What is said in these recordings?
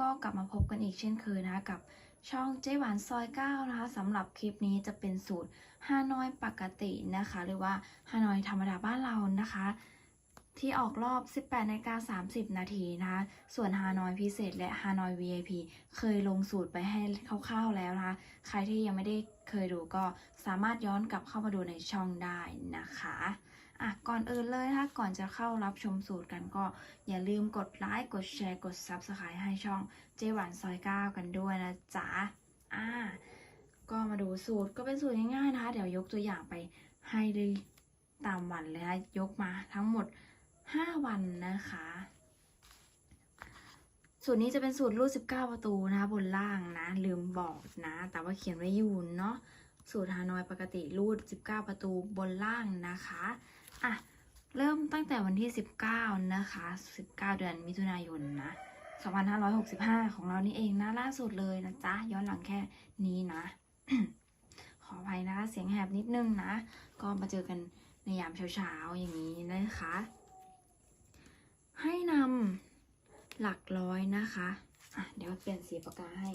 ก็กลับมาพบกันอีกเช่นเคยนะคะกับช่องเจ๊หวานซอย9นะคะสำหรับคลิปนี้จะเป็นสูตรฮานอยปกตินะคะ หรือว่าฮานอยธรรมดาบ้านเรานะคะ ที่ออกรอบ 18นาฬิกา30 นาทีนะคะส่วนฮานอยพิเศษ และฮานอย VIP เคยลงสูตรไปให้คร่าวๆแล้วนะคะ ใครที่ยังไม่ได้เคยดูก็สามารถย้อนกลับเข้ามาดูในช่องได้นะคะ อะก่อนอื่นเลยนะคะก่อนจะเข้ารับชมสูตรกันก็อย่าลืมกดไลค์กดแชร์กด Subscribe ให้ช่องเจหวานซอยก้ากันด้วยนะจ๊ะอ่าก็มาดูสูตรก็เป็นสูตรง่ายๆนะคะ เดี๋ยวยกตัวอย่างไปให้ได้ตามวันเลยนะยกมาทั้งหมด 5 วันนะคะ สูตรนี้จะเป็นสูตรรูด19 ประตูนะคะบนล่างนะ ลืมบอกนะ แต่ว่าเขียนไว้อยู่เนาะสูตรฮานอยปกติรูด 19 ประตูบนล่างนะคะ อะ เริ่มตั้งแต่วันที่ 19 นะคะ 19 เดือนมิถุนายนนะ 2565 ของเรานี่เองนะล่าสุดเลยนะจ๊ะ ย้อนหลังแค่นี้นะ ขออภัยนะคะเสียงแหบนิดนึงนะ ก็มาเจอกันในยามเช้าๆ อย่างนี้นะคะ ให้นำหลักร้อยนะคะอะเดี๋ยวเปลี่ยนสีปากกาให้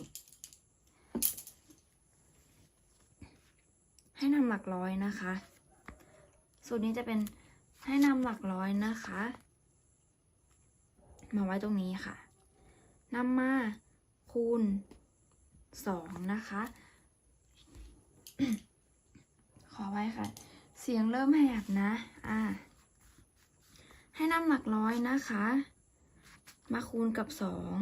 ให้นำหลักร้อยนะคะ สูตรนี้จะเป็นให้นำหลักร้อยนะคะ มาไว้ตรงนี้ค่ะนำมาคูณสองนะคะ ขอไว้ค่ะ เสียงเริ่มแหบนะอ่าให้นำหลักร้อยนะคะ มาคูณกับสอง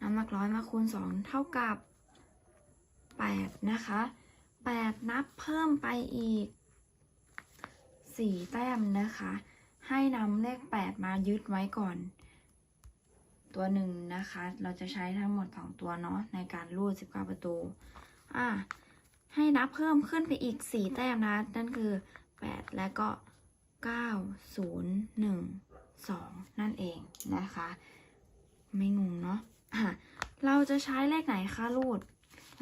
นำหลักร้อยมาคูณสองเท่ากับ แปดนะคะแปดนับเพิ่มไปอีกสี่แต้มนะคะ ให้นำเลขแปดมายึดไว้ก่อน ตัวหนึ่งนะคะ เราจะใช้ทั้งหมดสองตัวเนาะในการรูดสิบเก้าประตู อ่าให้นับเพิ่มขึ้นไปอีกสี่แต้มนะ นั่นคือแปดและก็เก้าศูนย์หนึ่งสองนั่นเองนะคะ ไม่งงเนาะะเราจะใช้เลขไหนคะรูด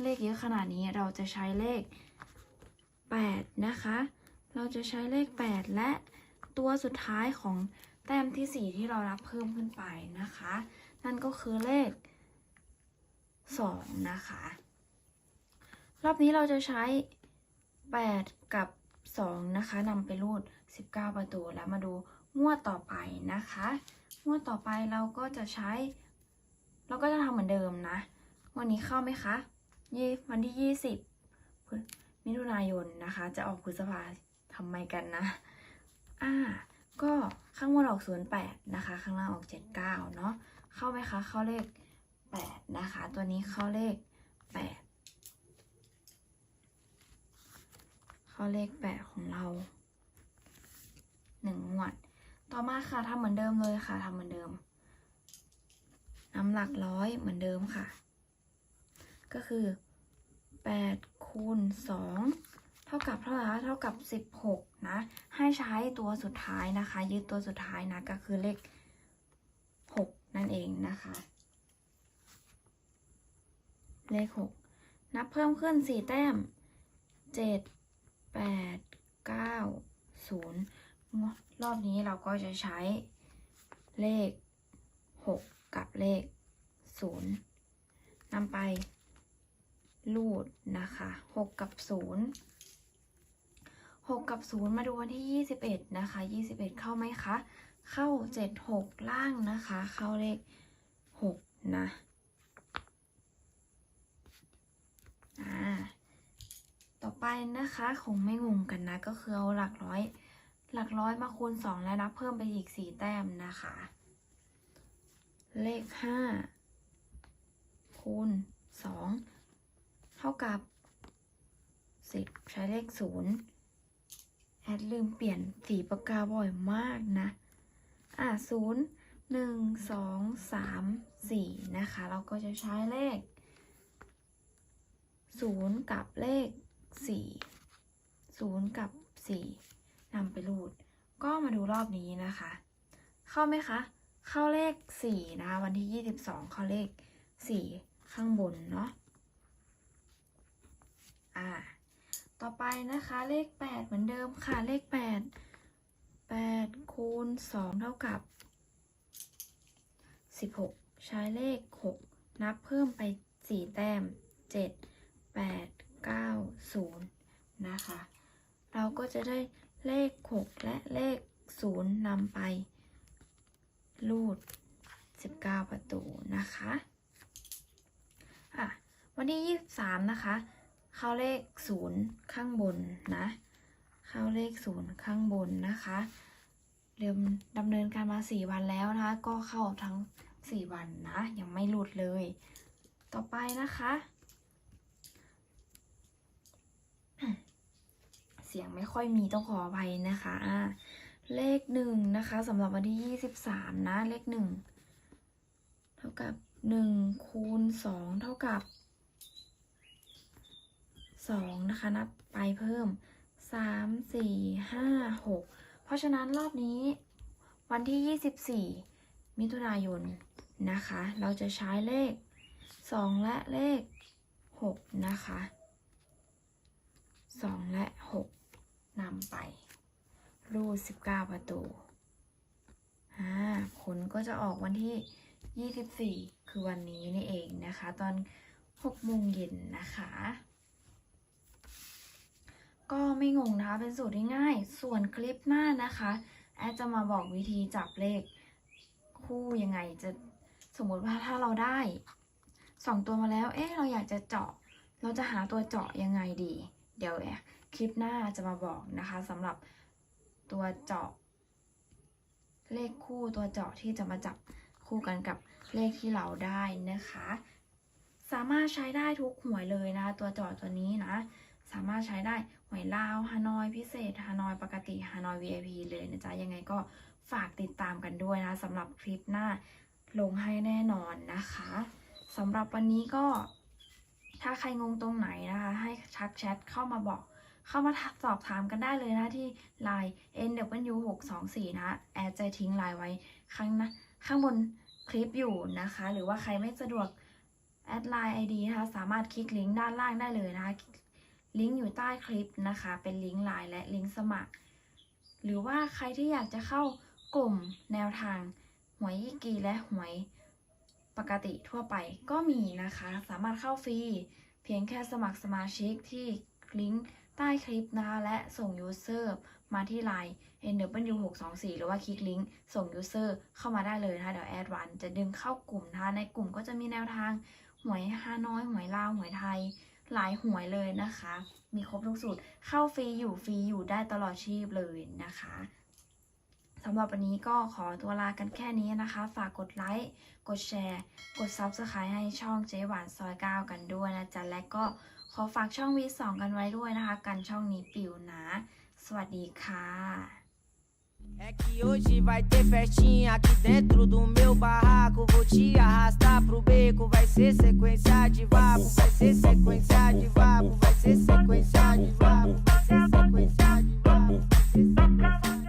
เลขเยอะขนาดนี้เราจะใช้เลข 8 นะคะ เราจะใช้เลข 8 และตัวสุดท้ายของแต้มที่ 4 ที่เรารับเพิ่มขึ้นไปนะคะ นั่นก็คือเลข 2 นะคะ รอบนี้เราจะใช้ 8 กับ 2 นะคะนำไปรูด 19 ประตูแล้วมาดูงวดต่อไปนะคะงวดต่อไปเราก็จะใช้ เราก็จะทำเหมือนเดิมนะ วันนี้เข้าไหมคะ ยี่วันที่ยี่สิบมิถุนายนนะคะ จะออกพฤษภาทำไมกันนะ อ่า ก็ข้างบนออกศูนย์แปดนะคะ ข้างล่างออกเจ็ดเก้าเนาะ เข้าไหมคะ เข้าเลขแปดนะคะ ตัวนี้เข้าเลขแปดเข้าเลขแปดของเราหนึ่งงวด ต่อมาค่ะทำเหมือนเดิมเลยค่ะทำเหมือนเดิม น้ำหลักร้อยเหมือนเดิมค่ะ ก็คือ8คูณ2เท่ากับเท่าไหร่คะเท่ากับ 16 นะ ให้ใช้ตัวสุดท้ายนะคะ ยึดตัวสุดท้ายนะ ก็คือเลข 6 นั่นเองนะคะ เลข 6 นับเพิ่มขึ้น 4 แต้ม 7 8 9 0 รอบนี้เราก็จะใช้เลข 6 กับเลข 0นำไป รูดนะคะหกกับศูนย์หกกับศูนย์มาดูวันที่ยี่สิบเอ็ดนะคะยี่สิบเอ็ดเข้าไหมคะ เข้าเจ็ดหกล่างนะคะ เข้าเลขหกนะอ่าต่อไปนะคะคงไม่งงกันนะ ก็คือเอาหลักร้อย หลักร้อยมาคูณสองแล้วนับเพิ่มไปอีกสี่แต้มนะคะ เลขห้าคูณสอง ท่ากับ 10 ใช้เลข 0 แอดลืมเปลี่ยนสีปากกาบ่อยมากนะ อะ0 1 2 3 4 นะคะ เราก็จะใช้เลข 0 กับเลข 4 0 กับ 4นำไปรูด ก็มาดูรอบนี้นะคะ เข้าไหมคะ เข้าเลข 4 นะคะ วันที่ 22 เข้าเลข 4 ข้างบนเนาะ อ่า ต่อไปนะคะเลข 8 เหมือนเดิมค่ะเลข 8 8คูณ2เท่ากับ 16 ใช้เลข 6 นับเพิ่มไป 4 แต้ม 7 8 9 0 นะคะ เราก็จะได้เลข 6 และเลข 0นำไป รูด 19 ประตูนะคะ อะ วันที่ 23 นะคะ เข้าเลข0ข้างบนนะ เข้าเลข0ข้างบนนะคะเริ่มดำเนินการมา4วันแล้วนะคะ ก็เข้าทั้ง4วันนะ ยังไม่หลุดเลย ต่อไปนะคะ เสียงไม่ค่อยมีต้องขออภัยนะคะะเลขหนึ่งนะคะสำหรับวันที่23นะ เลขหนึ่งเท่ากับ1คูณ2เท่ากับ 2นะคะนับไปเพิ่ม3 4 5 6เพราะฉะนั้นรอบนี้วันที่24มิถุนายนนะคะ เราจะใช้เลข2และเลข6นะคะ2และ6นำไป รูด19ประตูผลก็จะออกวันที่ 24 คือวันนี้นี่เองนะคะ ตอน6โมงเย็นนะคะ ก็ไม่งงนะคะเป็นสูตรที่ง่าย ส่วนคลิปหน้านะคะ แอดจะมาบอกวิธีจับเลขคู่ยังไงจะสมมติว่าถ้าเราได้สองตัวมาแล้ว เอ๊ะ เราอยากจะเจาะ เราจะหาตัวเจาะยังไงดี เดี๋ยวแอดคลิปหน้าจะมาบอกนะคะสำหรับตัวเจาะ เลขคู่ตัวเจาะที่จะมาจับคู่กันกับเลขที่เราได้นะคะ สามารถใช้ได้ทุกหวยเลยนะ ตัวเจาะตัวนี้นะ สามารถใช้ได้หวยลาวฮานอยพิเศษฮานอยปกติฮานอย VIP เลยนะจ๊ะ ยังไงก็ฝากติดตามกันด้วยนะสำหรับคลิปหน้าลงให้แน่นอนนะคะสำหรับวันนี้ก็ ถ้าใครงงตรงไหนนะคะ ให้ทักแชทเข้ามาบอก เข้ามาสอบถามกันได้เลยนะที่ Line n w 6 2 4 นะแอดจะทิ้งไลน์ไว้ข้างนะข้างบนคลิปอยู่นะคะ หรือว่าใครไม่สะดวกแอดไลน์ ID นะคะ สามารถคลิกลิงก์ด้านล่างได้เลยนะคะ ลิงก์อยู่ใต้คลิปนะคะ เป็นลิงก์ไลน์และลิงก์สมัคร หรือว่าใครที่อยากจะเข้ากลุ่มแนวทางหวยยี่กีและหวยปกติทั่วไปก็มีนะคะ สามารถเข้าฟรีเพียงแค่สมัครสมาชิกที่ลิงก์ใต้คลิปนะคะและส่ง user มาที่ Line n w 6 2 4หรือว่าคลิกลิงก์ส่ง user เข้ามาได้เลยนะคะเดี๋ยวแอดวันจะดึงเข้ากลุ่มนะคะในกลุ่มก็จะมีแนวทางหวยฮานอยหวยลาวหวยไทย หลายหวยเลยนะคะ มีครบทุกสูตร เข้าฟรีอยู่ฟรีอยู่ได้ตลอดชีพเลยนะคะสำหรับวันนี้ก็ขอตัวลากันแค่นี้นะคะ ฝากกดไลค์ กดแชร์ กด Subscribe ให้ช่องเจ๊หวานซอย9กันด้วยนะจ๊ะ และก็ขอฝากช่องวีสองกันไว้ด้วยนะคะ กันช่องนี้ปิวนะ สวัสดีค่ะ É que hoje vai ter festinha aqui dentro do meu barraco. Vou te arrastar pro beco. Vai ser sequência de vapo, vai ser sequência de vapo, vai ser sequência de vapo, vai ser sequência de vapo.